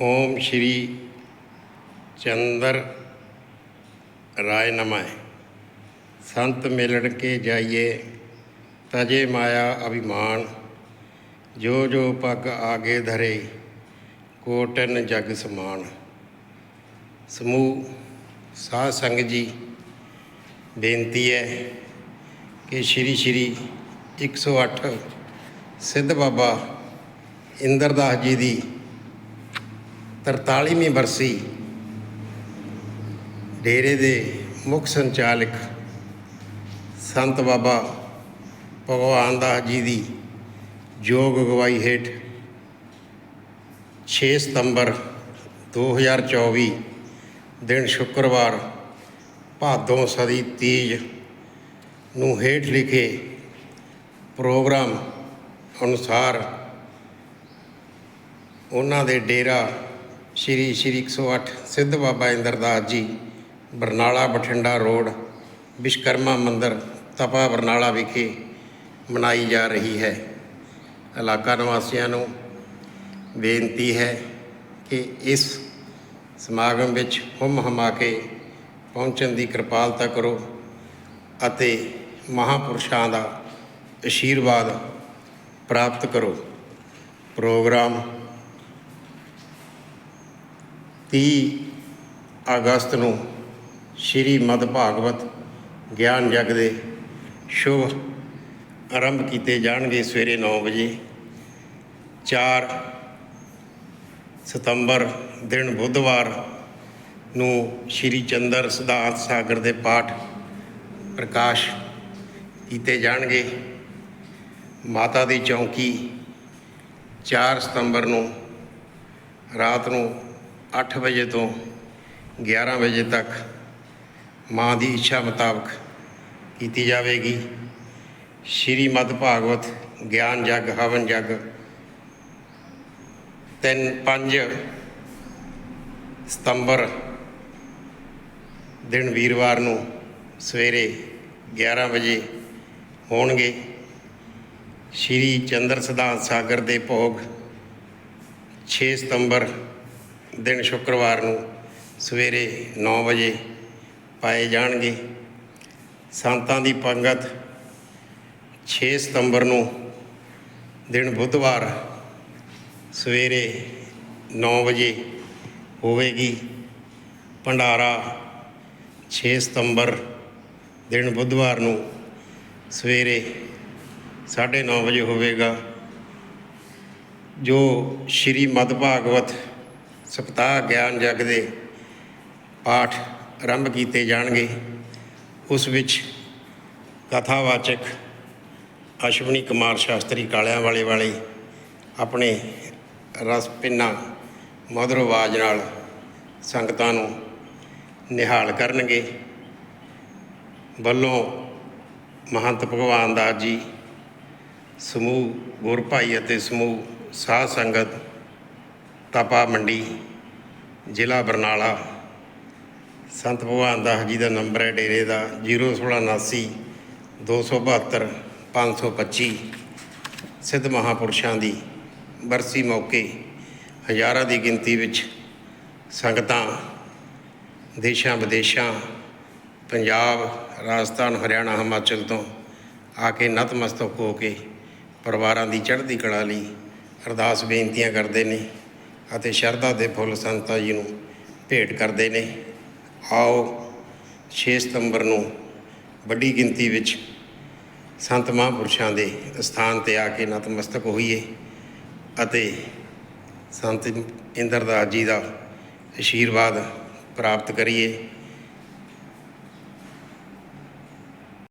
ਓਮ ਸ਼੍ਰੀ ਚੰਦਰ ਰਾਏ ਨਮः ਸੰਤ ਮਿਲਣ ਕੇ ਜਾਈਏ ਤਜੇ ਮਾਇਆ ਅਭਿਮਾਨ ਜੋ ਜੋ ਪਗ ਆਗੇ ਧਰੇ ਕੋਟਨ ਜਗ ਸਮਾਨ ਸਮੂਹ ਸਾਧ ਸੰਗ ਜੀ ਬੇਨਤੀ ਹੈ ਕਿ ਸ਼੍ਰੀ ਸ਼੍ਰੀ 108 ਸਿੱਧ ਬਾਬਾ ਇੰਦਰਦਾਸ ਜੀ ਦੀ 43ਵੀਂ ਬਰਸੀ ਡੇਰੇ ਦੇ ਮੁੱਖ ਸੰਚਾਲਕ ਸੰਤ ਬਾਬਾ ਭਗਵਾਨ ਦਾਸ ਜੀ ਦੀ ਯੋਗ ਅਗਵਾਈ ਹੇਠ 6 ਸਤੰਬਰ 2024 ਦਿਨ ਸ਼ੁੱਕਰਵਾਰ ਭਾਦੋਂ ਸਦੀ ਤੀਜ ਨੂੰ ਹੇਠ ਲਿਖੇ ਪ੍ਰੋਗਰਾਮ ਅਨੁਸਾਰ ਉਹਨਾਂ ਦੇ ਡੇਰਾ ਸ਼੍ਰੀ ਸ਼੍ਰੀ 108 ਸਿੱਧ ਬਾਬਾ ਇੰਦਰਦਾਸ ਜੀ, ਬਰਨਾਲਾ ਬਠਿੰਡਾ ਰੋਡ, ਵਿਸ਼ਕਰਮਾ ਮੰਦਿਰ, ਤਪਾ ਬਰਨਾਲਾ ਵਿਖੇ ਮਨਾਈ ਜਾ ਰਹੀ ਹੈ। ਇਲਾਕਾ ਨਿਵਾਸੀਆਂ ਨੂੰ ਬੇਨਤੀ ਹੈ ਕਿ ਇਸ ਸਮਾਗਮ ਵਿੱਚ ਹੁਮ ਹਮਾ ਕੇ ਪਹੁੰਚਣ ਦੀ ਕਿਰਪਾਲਤਾ ਕਰੋ ਅਤੇ ਮਹਾਪੁਰਸ਼ਾਂ ਦਾ ਆਸ਼ੀਰਵਾਦ ਪ੍ਰਾਪਤ ਕਰੋ। ਪ੍ਰੋਗਰਾਮ 30 ਅਗਸਤ ਨੂੰ ਸ਼੍ਰੀ ਮਦ ਭਾਗਵਤ ਗਿਆਨ ਜਗ ਦੇ ਸ਼ੁਭ ਆਰੰਭ ਕੀਤੇ ਜਾਣਗੇ ਸਵੇਰੇ 9 ਵਜੇ। 4 ਸਤੰਬਰ ਦਿਨ ਬੁੱਧਵਾਰ ਨੂੰ ਸ਼੍ਰੀ ਚੰਦਰ ਸਿਧਾਂਤ ਸਾਗਰ ਦੇ ਪਾਠ ਪ੍ਰਕਾਸ਼ ਕੀਤੇ ਜਾਣਗੇ। ਮਾਤਾ ਦੀ ਚੌਂਕੀ 4 ਸਤੰਬਰ ਨੂੰ ਰਾਤ ਨੂੰ 8 ਵਜੇ ਤੋਂ 11 ਵਜੇ ਤੱਕ ਮਾਂ ਦੀ ਇੱਛਾ ਮੁਤਾਬਕ ਕੀਤੀ ਜਾਵੇਗੀ। ਸ਼੍ਰੀ ਮਦ ਭਾਗਵਤ ਗਿਆਨ ਜਗ, ਹਵਨ ਜਗ। ਤਿੰਨ 5 ਸਤੰਬਰ ਦਿਨ ਵੀਰਵਾਰ ਨੂੰ ਸਵੇਰੇ 11 ਵਜੇ ਹੋਣਗੇ। ਸ਼੍ਰੀ ਚੰਦਰ ਸਿਧਾਂਤ ਸਾਗਰ ਦੇ ਭੋਗ 6 ਸਤੰਬਰ ਦਿਨ ਸ਼ੁੱਕਰਵਾਰ ਨੂੰ ਸਵੇਰੇ 9 ਵਜੇ ਪਾਏ ਜਾਣਗੇ। ਸੰਤਾਂ ਦੀ ਪੰਗਤ 6 ਸਤੰਬਰ ਨੂੰ ਦਿਨ ਬੁੱਧਵਾਰ ਸਵੇਰੇ 9 ਵਜੇ ਹੋਵੇਗੀ। ਭੰਡਾਰਾ 6 ਸਤੰਬਰ ਦਿਨ ਬੁੱਧਵਾਰ ਨੂੰ ਸਵੇਰੇ 9:30 ਵਜੇ ਹੋਵੇਗਾ। ਜੋ ਸ਼੍ਰੀ ਮਦ ਭਾਗਵਤ ਸਪਤਾਹ ਗਿਆਨ ਜਗ ਦੇ ਪਾਠ ਆਰੰਭ ਕੀਤੇ ਜਾਣਗੇ। ਉਸ ਵਿੱਚ ਕਥਾਵਾਚਕ ਅਸ਼ਵਨੀ ਕੁਮਾਰ ਸ਼ਾਸਤਰੀ ਕਾਲਿਆਂ ਵਾਲੇ ਵਾਲੇ ਆਪਣੇ ਰਸ ਪਿੰਨਾ ਮਧੁਰ ਆਵਾਜ਼ ਨਾਲ ਸੰਗਤਾਂ ਨੂੰ ਨਿਹਾਲ ਕਰਨਗੇ। ਵੱਲੋਂ ਮਹੰਤ ਭਗਵਾਨ ਦਾਸ ਜੀ, ਸਮੂਹ ਗੁਰ ਭਾਈ ਅਤੇ ਸਮੂਹ ਸਾਧ ਸੰਗਤ ਤਪਾ ਮੰਡੀ, ਜ਼ਿਲ੍ਹਾ ਬਰਨਾਲਾ। ਸੰਤ ਭਗਵਾਨ ਦਾਸ ਜੀ ਦਾ ਨੰਬਰ ਹੈ ਡੇਰੇ ਦਾ 01679 272 525 ਸਿੱਧ ਮਹਾਪੁਰਸ਼ਾਂ ਦੀ ਬਰਸੀ ਮੌਕੇ ਹਜ਼ਾਰਾਂ ਦੀ ਗਿਣਤੀ ਵਿੱਚ ਸੰਗਤਾਂ, ਦੇਸ਼ਾਂ ਵਿਦੇਸ਼ਾਂ, ਪੰਜਾਬ, ਰਾਜਸਥਾਨ, ਹਰਿਆਣਾ, ਹਿਮਾਚਲ ਤੋਂ ਆ ਕੇ ਨਤਮਸਤਕ ਹੋ ਕੇ ਪਰਿਵਾਰਾਂ ਦੀ ਚੜ੍ਹਦੀ ਕਲਾ ਲਈ ਅਰਦਾਸ ਬੇਨਤੀਆਂ ਕਰਦੇ ਨੇ। ਅਤੇ ਸ਼ਰਧਾ ਦੇ ਫੁੱਲ ਸੰਤਾਂ ਜੀ ਨੂੰ ਭੇਟ ਕਰਦੇ ਨੇ। ਆਓ 6 ਸਤੰਬਰ ਨੂੰ ਵੱਡੀ ਗਿਣਤੀ ਵਿੱਚ ਸੰਤ ਮਹਾਂਪੁਰਸ਼ਾਂ ਦੇ ਸਥਾਨ ਤੇ ਆ ਕੇ ਨਤਮਸਤਕ ਹੋਈਏ ਅਤੇ ਸੰਤ ਇੰਦਰਦਾਸ ਜੀ ਦਾ ਆਸ਼ੀਰਵਾਦ ਪ੍ਰਾਪਤ ਕਰੀਏ।